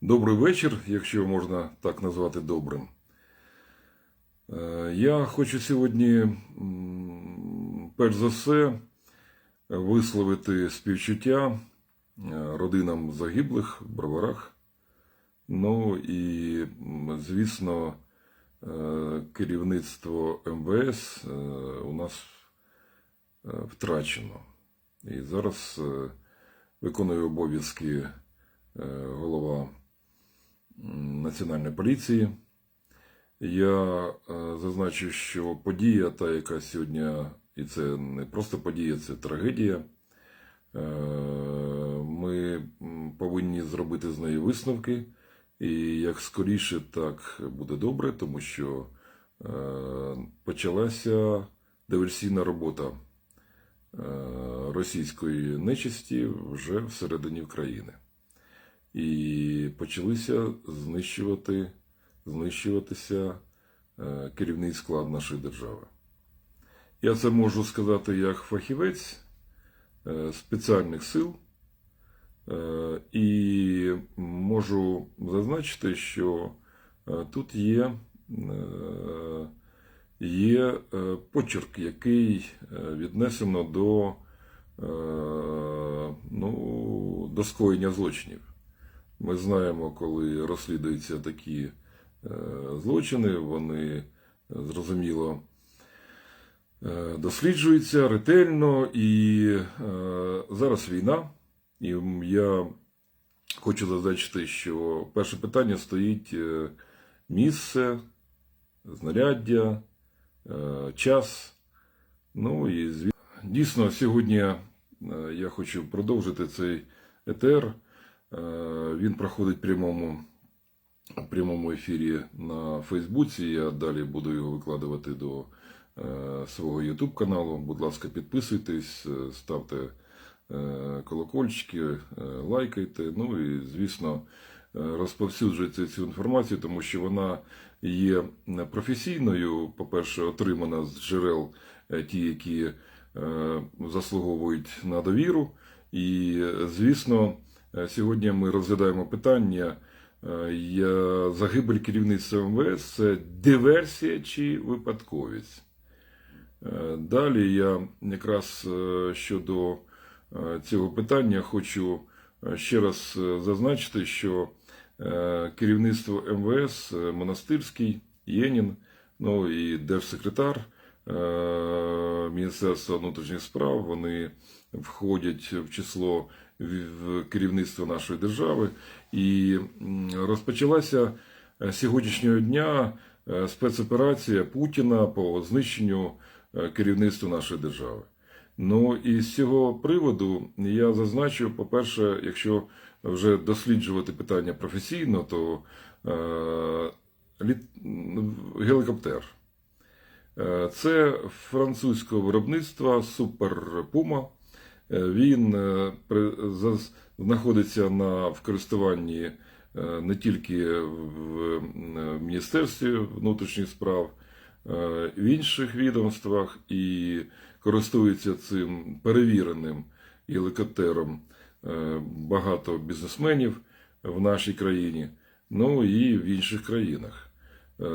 Добрий вечір, якщо можна так назвати добрим. Е, Я хочу сьогодні, перш за все, висловити співчуття е, родинам загиблих в Броварах. Ну і, звісно, е, керівництво МВС у нас втрачено. І зараз виконує обов'язки голова Національної поліції. Я е, зазначу, що подія, та, яка сьогодні, і це не просто подія, це трагедія. Е, Ми повинні зробити з неї висновки. І як скоріше, так буде добре, тому що е, почалася диверсійна робота російської нечисті вже всередині країни. І почалися знищувати, знищуватися е, керівний склад нашої держави. Я це можу сказати як фахівець е, спеціальних сил. Е, І можу зазначити, що тут є, є почерк, який віднесено до, ну, до скоєння злочинів. Ми знаємо, коли розслідуються такі е, злочини, вони е, зрозуміло е, досліджуються ретельно, і зараз війна. І я хочу зазначити, що перше питання стоїть місце, знаряддя, час. Ну і зві- дійсно, сьогодні я хочу продовжити цей етер. Е, Він проходить в прямому, прямому ефірі на Фейсбуці. Я далі буду його викладувати до е, свого YouTube каналу. Будь ласка, підписуйтесь, е, ставте колокольчики, лайкайте. Ну і, звісно, розповсюджуйте цю інформацію, тому що вона є професійною, по-перше, отримана з джерел ті, які заслуговують на довіру. І, звісно, сьогодні ми розглядаємо питання. е, Загибель керівництва МВС це диверсія чи випадковість. Е, Далі я якраз е, щодо е, цього питання хочу е, ще раз е, зазначити, що е, керівництво МВС е, Монастирський, Єнін, ну і держсекретар е, Міністерства внутрішніх справ, вони входять в число в- керівництво нашої держави. І розпочалася е, сьогоднішнього дня е, спецоперація Путіна по знищенню е, керівництва нашої держави. Ну і з цього приводу я зазначу, по-перше, якщо вже досліджувати питання професійно, то е, літ... гелікоптер. Це французького виробництва Супер Puma. Е, Він е, знаходиться на в користуванні е, не тільки в Міністерстві внутрішніх справ, в інших відомствах і користується цим перевіреним гелікоптером багато бізнесменів в нашій країні, ну і в інших країнах.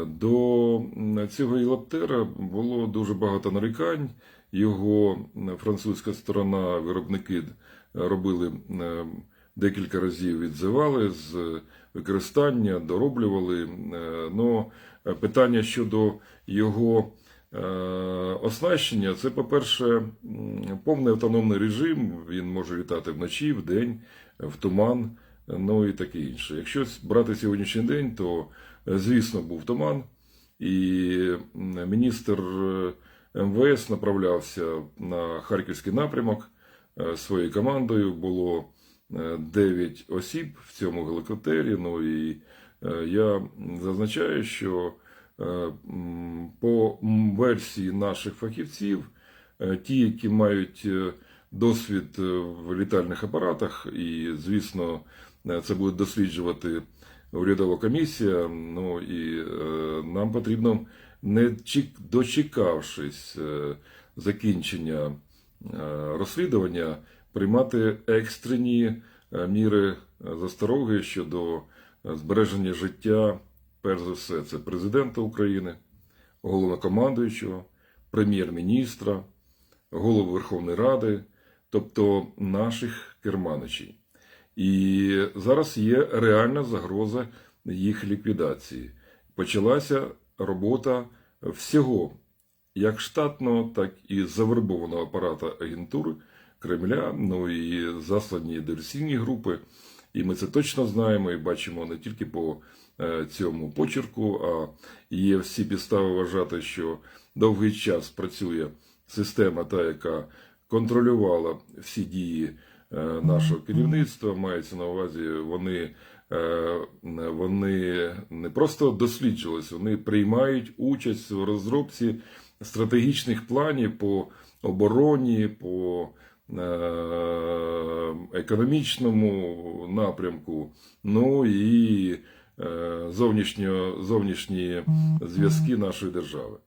До цього гелікоптера було дуже багато нарікань. Його французька сторона, виробники робили е, декілька разів відзивали з використання, дороблювали. Е, Но е, питання щодо його е, оснащення, це, по-перше, повний автономний режим. Він може літати вночі, вдень, в туман, ну і таке інше. Якщо брати сьогоднішній день, то, е, звісно, був туман, і міністр е, МВС направлявся на харківський напрямок е, своєю командою. Було 9 осіб в цьому гелікоптері. Ну і е, я зазначаю, що е, по версії наших фахівців, е, ті, які мають е, досвід е, в літальних апаратах, і, звісно, е, це буде досліджувати урядова комісія. Ну і е, нам потрібно, не дочекавшись е, закінчення е, розслідування, приймати екстрені е, міри застороги щодо збереження життя, перш за все, це президента України, головнокомандуючого, прем'єр-міністра, голови Верховної Ради, тобто наших керманичів. І зараз є реальна загроза їх ліквідації. Почалася робота всього, як штатного, так і завербованого апарату агентури Кремля, ну і заслані диверсійні групи. І ми це точно знаємо і бачимо не тільки по е, цьому почерку, а є всі підстави вважати, що довгий час працює система, та яка контролювала всі дії е, нашого керівництва. Мається на увазі, вони, вони не просто досліджувались, вони приймають участь в розробці стратегічних планів по обороні, по е, економічному напрямку, ну і е, зовнішньо, зовнішні зв'язки нашої держави.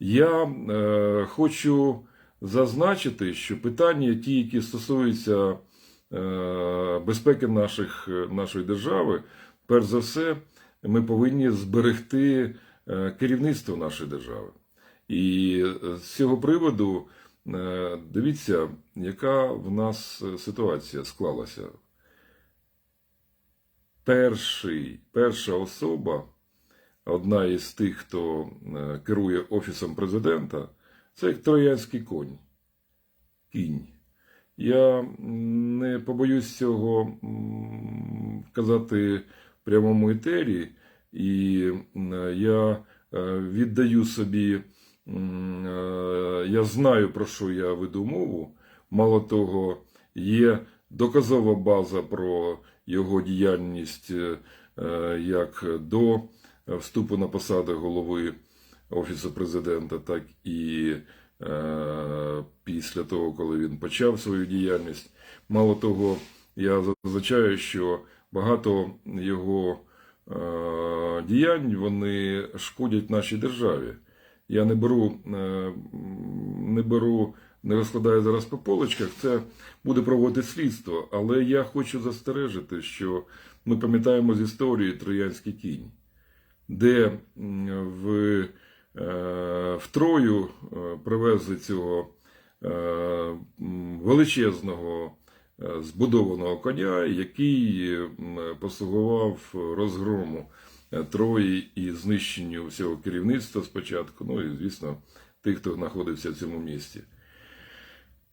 Я е, хочу зазначити, що питання, ті, які стосуються е, безпеки наших, нашої держави, перш за все, ми повинні зберегти е, керівництво нашої держави. І е, з цього приводу е, дивіться, яка в нас е, ситуація склалася. Перший, перша особа, одна із тих, хто е, керує Офісом президента, це як троянський конь. Кінь. Я не побоюсь цього казати в прямому етері, і я е, віддаю собі, е, я знаю, про що я веду мову. Мало того, є доказова база про його діяльність е, як до вступу на посаду голови Офісу президента, так і після того, коли він почав свою діяльність. Мало того, я зазначаю, що багато його е, діянь вони шкодять нашій державі. Я не беру, е, не беру, не розкладаю зараз по полочках, це буде проводити слідство. Але я хочу застережити, що ми пам'ятаємо з історії Троянський кінь, де в, е, в Трою е, привезли цього е, величезного е, збудованого коня, який послугував розгрому е, Трої і знищенню всього керівництва спочатку, ну і, звісно, тих, хто знаходився в цьому місті.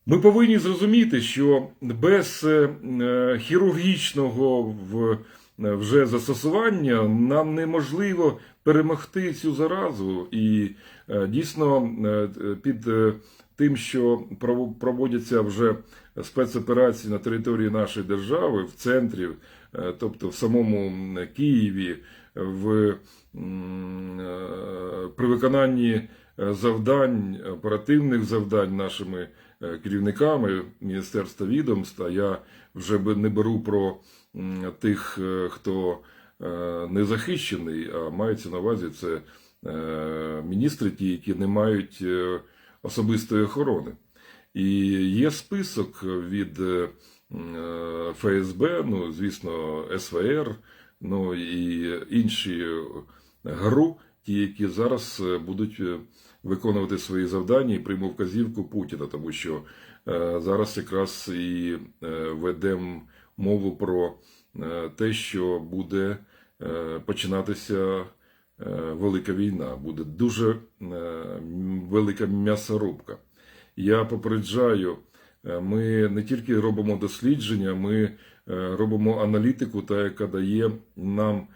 Ми повинні зрозуміти, що без е, е, хірургічного в, е, вже застосування нам неможливо перемогти цю заразу. І е, дійсно е, під е, тим, що прово- проводяться вже спецоперації на території нашої держави, в центрі, е, тобто в самому Києві, в, е, при виконанні е, завдань, оперативних завдань нашими е, керівниками міністерства відомств, а я вже не беру про тих, е, хто е, не захищений, а мається на увазі це е, міністри, ті, які не мають особистої охорони. І є список від ФСБ, ну, звісно, СВР, ну і інші ГРУ, ті, які зараз будуть виконувати свої завдання і прийму вказівку Путіна, тому що зараз якраз і ведемо мову про е, те, що буде е, починатися е, велика війна, буде дуже велика м'ясорубка. Я попереджаю, ми не тільки робимо дослідження, ми робимо аналітику, та яка дає нам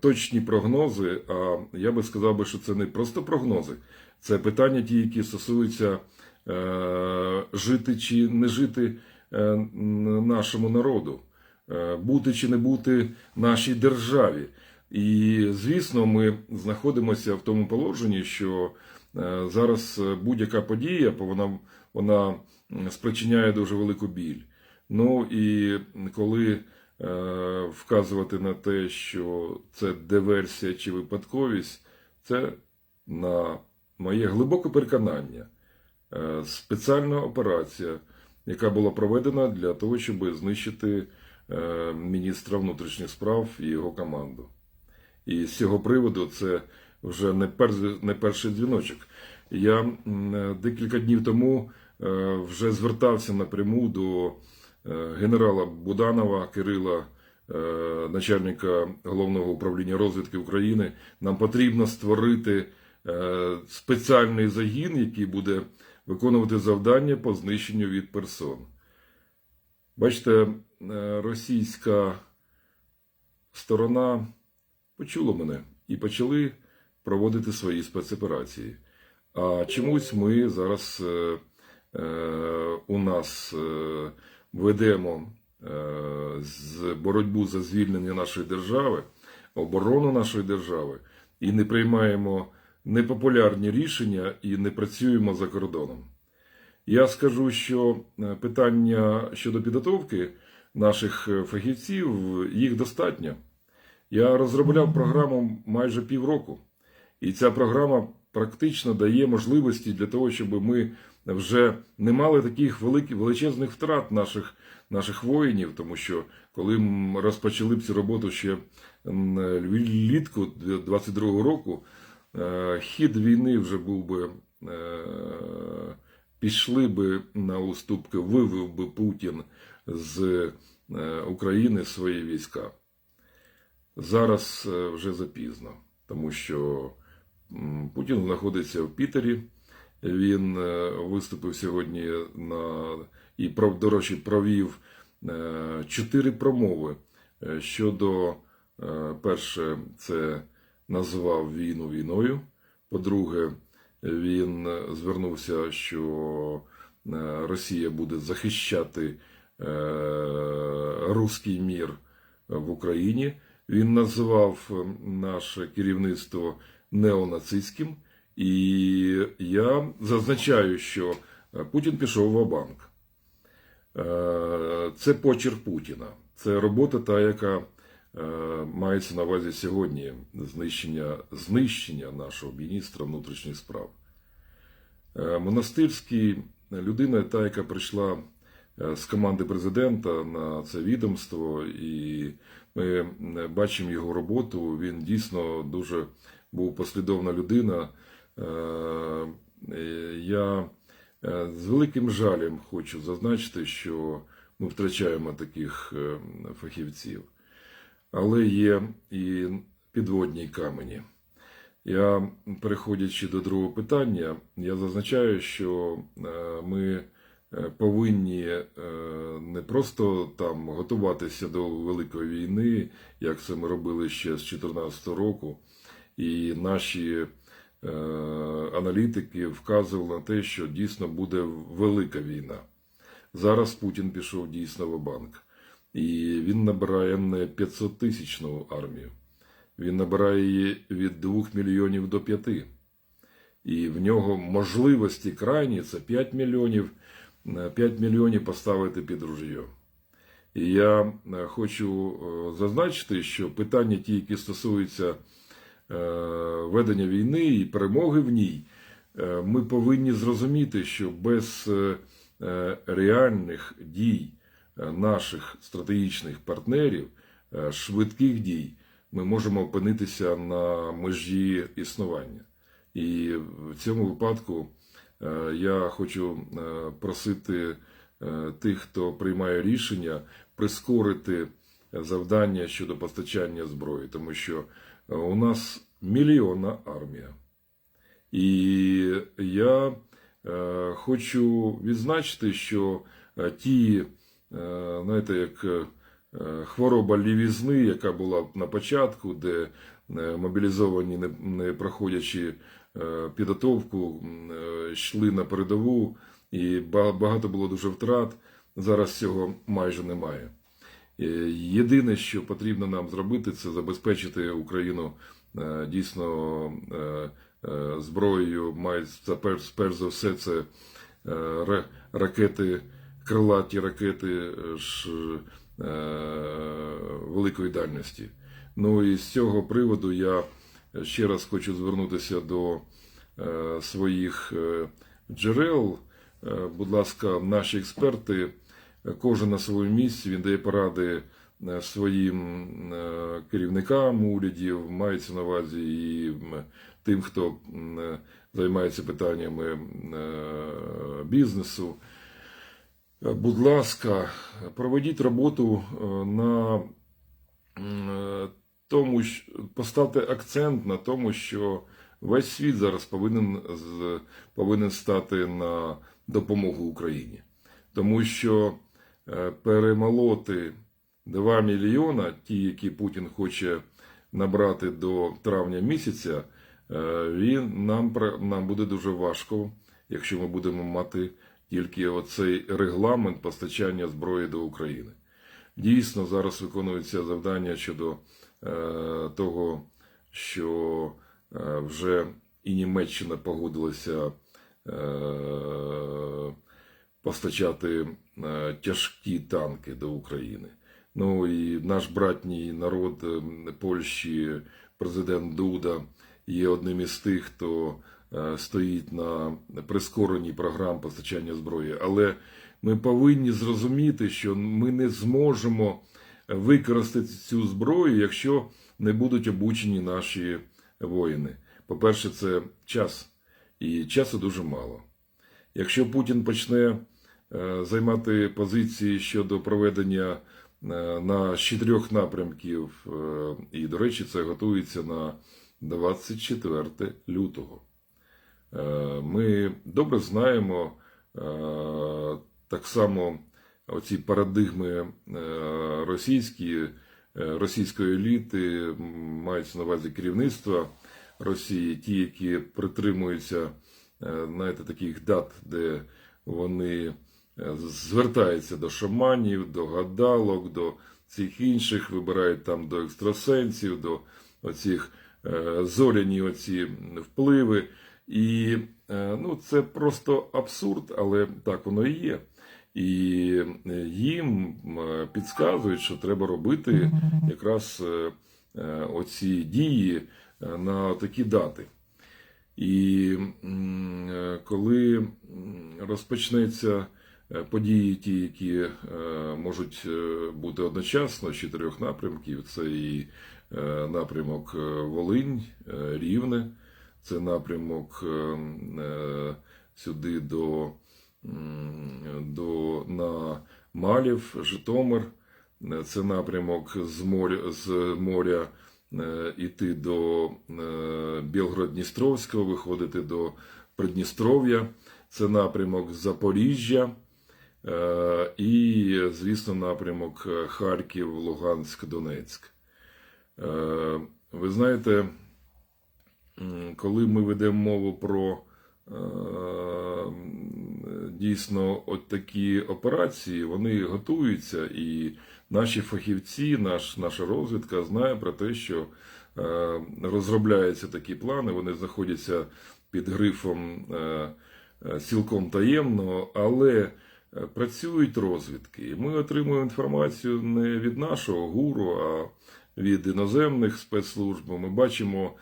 точні прогнози. А я би сказав би, що це не просто прогнози, це питання, ті, які стосуються жити чи не жити нашому народу, е, бути чи не бути нашій державі. І звісно, ми знаходимося в тому положенні, що е, зараз е, будь-яка подія, вона, вона спричиняє дуже велику біль. Ну і коли е, вказувати на те, що це диверсія чи випадковість, це на моє глибоке переконання, е, спеціальна операція, яка була проведена для того, щоб знищити е, міністра внутрішніх справ і його команду. І з цього приводу це вже не, пер, не перший дзвіночок. Я декілька днів тому е, вже звертався напряму до е, генерала Буданова Кирила, начальника головного управління розвідки України. Нам потрібно створити спеціальний загін, який буде виконувати завдання по знищенню від персон. Бачите, е, російська сторона почула мене і почали проводити свої спецоперації. А чомусь ми зараз е, е, у нас е, ведемо е, з боротьбу за звільнення нашої держави, оборону нашої держави і не приймаємо непопулярні рішення і не працюємо за кордоном. Я скажу, що е, питання щодо підготовки наших е, фахівців їх достатньо. Я розробляв програму майже півроку, і ця програма практично дає можливості для того, щоб ми вже не мали таких великих величезних втрат наших, наших воїнів, тому що коли м, розпочали б цю роботу ще м, влітку 22-го року, е, хід війни вже був би. е, Пішли би на уступки, вивів би Путін з е, України свої війська. Зараз е, вже запізно, тому що Путін знаходиться в Пітері. Він е, виступив сьогодні на і до речі, провів е, чотири промови е, щодо е, перше, це назвав війну війною. По-друге, він е, звернувся, що е, Росія буде захищати е, руський мір в Україні. Він назвав наше керівництво неонацистським, і я зазначаю, що Путін пішов в банк Це почерк Путіна. Це робота та, яка мається на увазі сьогодні знищення, знищення нашого міністра внутрішніх справ. Е, Монастирський людина, та, яка прийшла е, з команди президента на це відомство, і ми е, бачимо його роботу. Він дійсно дуже був послідовна людина. Е, е, Я е, з великим жалем хочу зазначити, що ми втрачаємо таких е, фахівців. Але є і підводні камені. Я, переходячи до другого питання, я зазначаю, що е, ми е, повинні е, не просто там готуватися до великої війни, як це ми робили ще з 2014 року, і наші аналітики вказували на те, що дійсно буде велика війна. Зараз Путін пішов дійсно в банк, і він набирає не 500 тисячну армію. Він набирає її від 2 мільйонів до 5. І в нього можливості крайні це 5 мільйонів, е, 5 мільйонів поставити під ружьо. І я е, хочу е, зазначити, що питання ті, які стосуються е, ведення війни і перемоги в ній, е, ми повинні зрозуміти, що без е, е, реальних дій е, наших стратегічних партнерів, е, швидких дій, ми можемо опинитися на межі існування. І в цьому випадку е, я хочу е, просити е, тих, хто приймає рішення, прискорити завдання щодо постачання зброї, тому що е, у нас мільйонна армія. І я е, хочу відзначити, що е, ті, е, знаєте, як е, хвороба лівізни, яка була на початку, де е, мобілізовані, не, проходячи е, підготовку, е, йшли на передову, і багато було дуже втрат. Зараз цього майже немає. Е, Єдине, що потрібно нам зробити, це забезпечити Україну е, дійсно е, е, зброєю. Перш, за все це е, ракети, крилаті ракети е, ж, е, великої дальності. Ну і з цього приводу я ще раз хочу звернутися до е, своїх е, джерел. Е, Будь ласка, наші експерти кожен на своєму місці, він дає поради е, своїм е, керівникам урядів, мається на увазі і тим, хто е, займається питаннями е, бізнесу. Будь ласка, проведіть роботу е, на е, тому, поставте акцент на тому, що весь світ зараз повинен, повинен стати на допомогу Україні. Тому що е, перемолоти 2 мільйона, ті, які Путін хоче набрати до травня місяця, він нам, нам буде дуже важко, якщо ми будемо мати тільки оцей регламент постачання зброї до України. Дійсно, зараз виконується завдання щодо е, того, що е, вже і Німеччина погодилася е, постачати е, тяжкі танки до України. Ну і наш братній народ Польщі, президент Дуда, є одним із тих, хто стоїть на прискоренні програм постачання зброї. Але ми повинні зрозуміти, що ми не зможемо використати цю зброю, якщо не будуть обучені наші воїни. По-перше, це час, і часу дуже мало. Якщо Путін почне е, займати позиції щодо проведення е, на чотирьох напрямків, е, і, до речі, це готується на 24 лютого. Е, Ми добре знаємо е, так само оці парадигми е, російські, російської еліти, мається на увазі керівництва Росії, ті, які притримуються знаєте, таких дат, де вони звертаються до шаманів, до гадалок, до цих інших, вибирають там до екстрасенсів, до оцих зоряні оці впливи. І е, ну, це просто абсурд, але так воно і є. І е, їм е, підказують, що треба робити якраз оці дії на такі дати. І коли розпочнеться події, ті, які можуть бути одночасно з чотирьох напрямків, це і напрямок Волинь, Рівне, це напрямок е, м, е, сюди до, до на Малів, Житомир, це напрямок з моря, з моря е, іти до е, Білгород-Дністровського, виходити до Придністров'я, це напрямок Запоріжжя. І, звісно, напрямок Харків, Луганськ, Донецьк. Ви знаєте, коли ми ведемо мову про е, дійсно от такі операції, вони готуються, і наші фахівці, наш, наша розвідка знає про те, що е, розробляються такі плани, вони знаходяться під грифом е, цілком таємно, але працюють розвідки. Ми отримуємо інформацію не від нашого гуру, а від іноземних спецслужб. Ми бачимо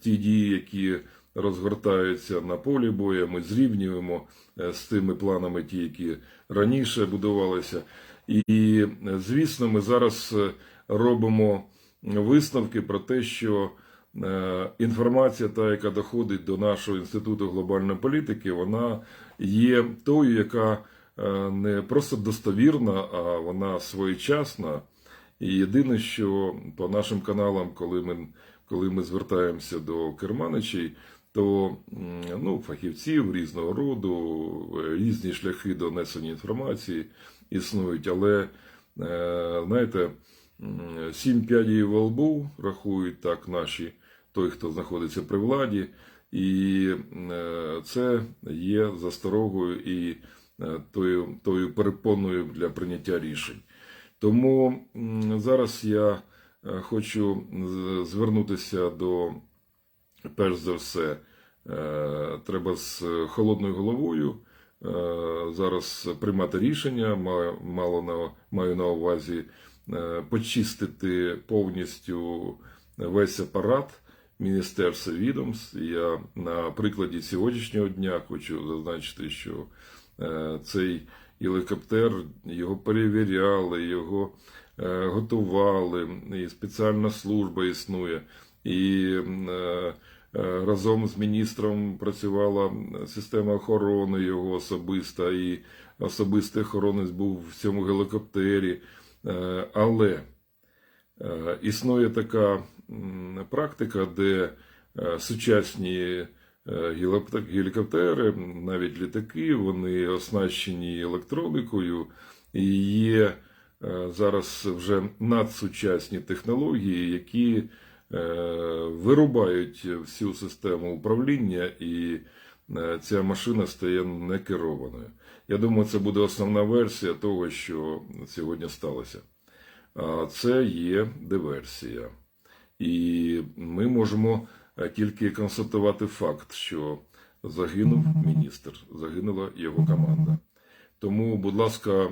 ті дії, які розгортаються на полі бою. Ми зрівнюємо е, з тими планами, ті, які раніше будувалися. І, е, звісно, ми зараз е, робимо висновки про те, що е, інформація, та, яка доходить до нашого інституту глобальної політики, вона є тою, яка е, не просто достовірна, а вона своєчасна. І єдине, що по нашим каналам, коли ми, коли ми звертаємося до керманичей, то ну, фахівців різного роду, е, різні шляхи донесення інформації існують. Але, е, знаєте, сім п'ядів во лбу рахують так наші, той, хто знаходиться при владі, і е, це є засторогою і тою, тою перепоною для прийняття рішень. Тому зараз я хочу звернутися до, перш за все, е, треба з холодною головою е, зараз приймати рішення. Мало на, маю на увазі е, почистити повністю весь апарат міністерства відомств. Я на прикладі сьогоднішнього дня хочу зазначити, що е, цей гелікоптер, його перевіряли, його е, готували, і спеціальна служба існує. І е, е, разом з міністром працювала система охорони його особиста, і особистий охоронець був в цьому гелікоптері. Е, Але Е, Існує така практика, де е, сучасні е, гелікоптери, навіть літаки, вони оснащені електроникою і є е, зараз вже надсучасні технології, які е, вирубають всю систему управління, і е, ця машина стає некерованою. Я думаю, це буде основна версія того, що сьогодні сталося. А це є диверсія. І ми можемо е, тільки констатувати факт, що загинув міністр, загинула його команда. Тому, будь ласка,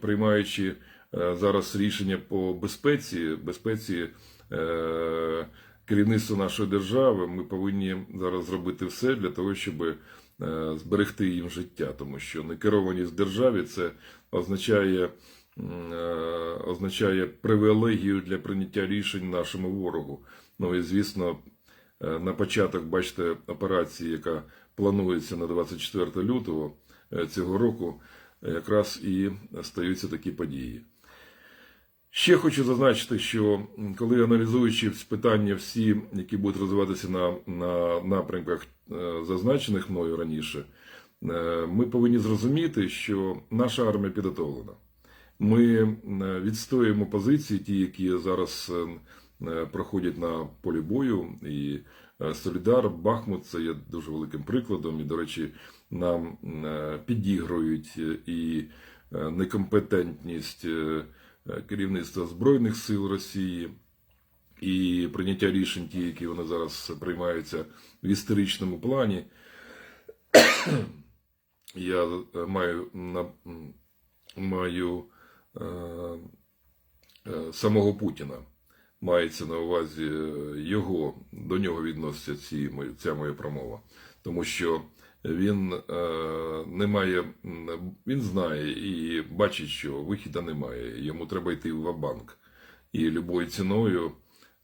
приймаючи е, зараз рішення по безпеці, безпеці е, керівництва нашої держави, ми повинні зараз зробити все для того, щоб е, зберегти їм життя, тому що некерованість в державі це означає означає привілегію для прийняття рішень нашому ворогу. Ну і звісно, на початок, бачите, операції, яка планується на 24 лютого цього року, е, якраз і стаються такі події. Ще хочу зазначити, що коли аналізуючи питання всі, які будуть розвиватися на, на напрямках, е, зазначених мною раніше, е, ми повинні зрозуміти, що наша армія підготовлена. Ми е, відстоюємо позиції, ті, які зараз е, е, проходять на полі бою. І е, Солідар, Бахмут це є дуже великим прикладом. І, до речі, нам е, підігрують е, і е, некомпетентність керівництва Збройних сил Росії. І прийняття рішень, ті, які вони зараз приймаються в історичному плані. Я маю на маю е, самого Путіна. Мається на увазі його, до нього відноситься ці, ця моя промова. Тому що він е, не має, він знає і бачить, що вихіду немає. Йому треба йти в банк і любою ціною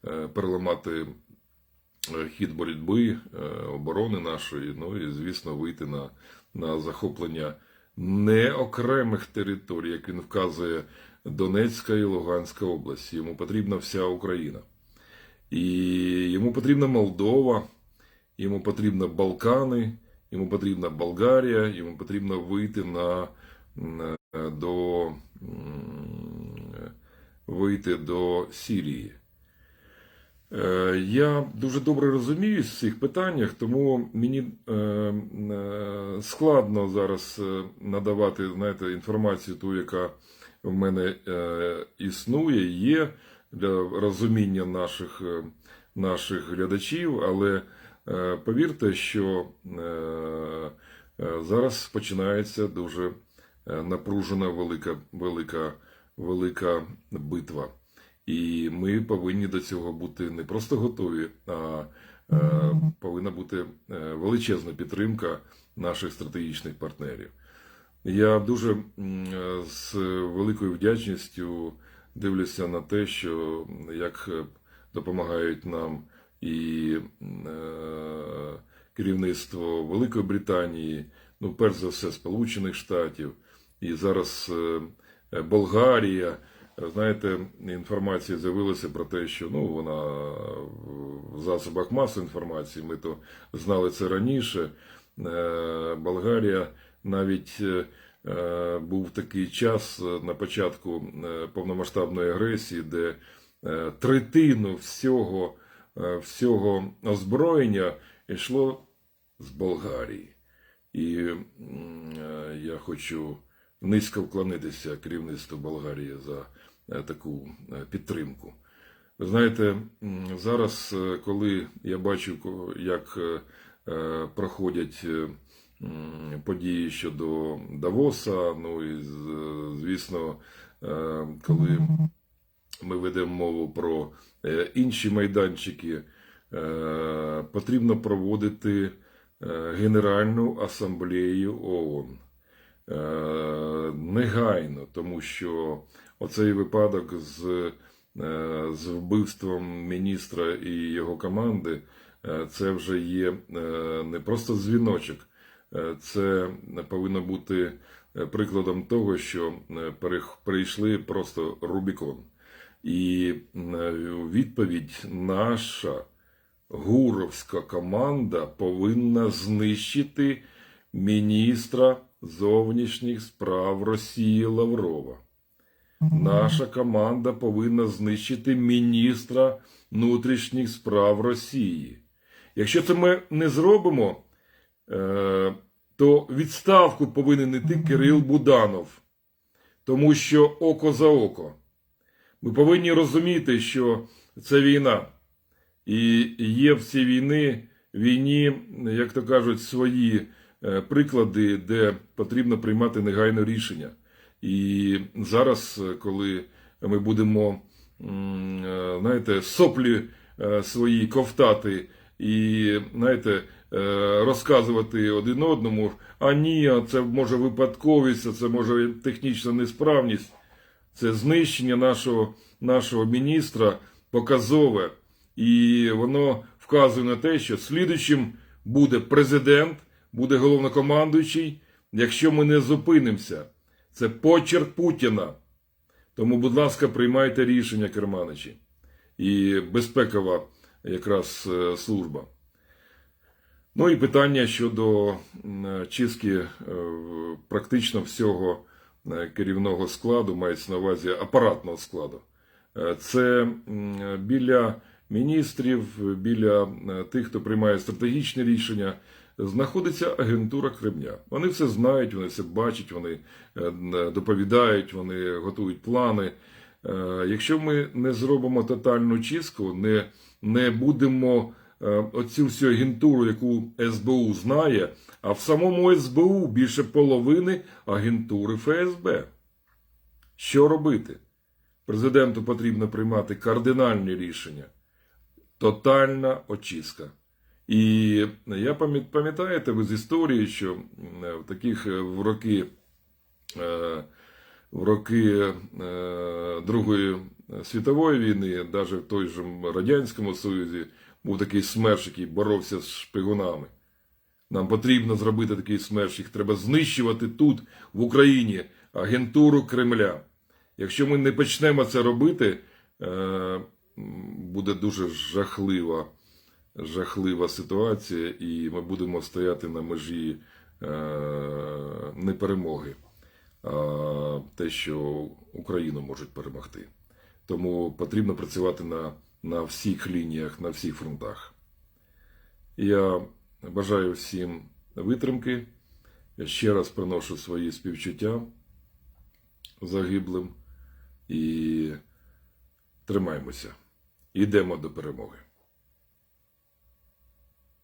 е, переламати е, хід боротьби, оборони нашої, ну і, звісно, вийти на, на захоплення не окремих територій, як він вказує, Донецька і Луганська області. Йому потрібна вся Україна. І йому потрібна Молдова, йому потрібно Балкани, йому потрібна Болгарія, йому потрібно вийти на, до вийти до Сірії. Е, Я дуже добре розуміюсь в цих питаннях, тому мені е, е, складно зараз надавати знаєте, інформацію, ту, яка в мене існує, є для розуміння наших, наших глядачів, але повірте, що е, е, зараз починається дуже е, напружена велика, велика, велика битва. І ми повинні до цього бути не просто готові, а е, повинна бути е, величезна підтримка наших стратегічних партнерів. Я дуже е, з великою вдячністю дивлюся на те, що як е, допомагають нам і е, керівництво Великої Британії, ну, перш за все, Сполучених Штатів, і зараз е, Болгарія. Знаєте, інформація з'явилася про те, що ну вона в засобах масової інформації. Ми то знали це раніше. Е, Болгарія навіть був такий час на початку повномасштабної агресії, де третину всього, всього озброєння йшло з Болгарії. І е, я хочу низько вклонитися керівництву Болгарії за е, таку е, підтримку. Ви знаєте, зараз, е, коли я бачу, як е, е, проходять е, події щодо Давоса, ну і звісно, е, коли ми ведемо мову про е, інші майданчики, е, потрібно проводити е, Генеральну асамблею ООН. негайно, тому що оцей випадок з, з вбивством міністра і його команди це вже є не просто дзвіночок, це повинно бути прикладом того, що перейшли просто Рубікон. І е, відповідь наша гуровська команда повинна знищити міністра зовнішніх справ Росії Лаврова. Наша команда повинна знищити міністра внутрішніх справ Росії. Якщо це ми не зробимо, е, то відставку повинен іти Кирил Буданов, тому що око за око. Ми повинні розуміти, що це війна. І є в цій війни, війні, як то кажуть, свої е, приклади, де потрібно приймати негайне рішення. І зараз, е, коли ми будемо, е, знаєте, соплі свої ковтати і, знаєте, розказувати один одному, а ні, це може випадковість, це може технічна несправність. Це знищення нашого, нашого міністра показове. І воно вказує на те, що слідуючим буде президент, буде головнокомандуючий, якщо ми не зупинимося. Це почерк Путіна. Тому, будь ласка, приймайте рішення, керманичі. І безпекова якраз е, служба. Ну і питання щодо чистки е, практично всього е, керівного складу, мається на увазі апаратного складу. Е, Це біля міністрів, біля е, тих, хто приймає стратегічні рішення, знаходиться агентура Кремля. Вони все знають, вони все бачать, вони е, доповідають, вони готують плани. Е, Якщо ми не зробимо тотальну чистку, не, не будемо е, оцю всю агентуру, яку СБУ знає, а в самому СБУ більше половини агентури ФСБ. Що робити? Президенту потрібно приймати кардинальні рішення. Тотальна очистка. І я пам'ятаєте ви з історії, що в таких е, в роки, е, в роки е, Другої світової війни, навіть в той же Радянському Союзі, був такий смерш, який боровся з шпигунами. Нам потрібно зробити такий смерш, їх треба знищувати тут, в Україні, агентуру Кремля. Якщо ми не почнемо це робити, е, буде дуже жахлива, жахлива ситуація, і ми будемо стояти на межі е, не перемоги, а те, що Україну можуть перемогти. Тому потрібно працювати на, на всіх лініях, на всіх фронтах. Я бажаю всім витримки. Я ще раз приношу свої співчуття загиблим і тримаємося. Йдемо до перемоги.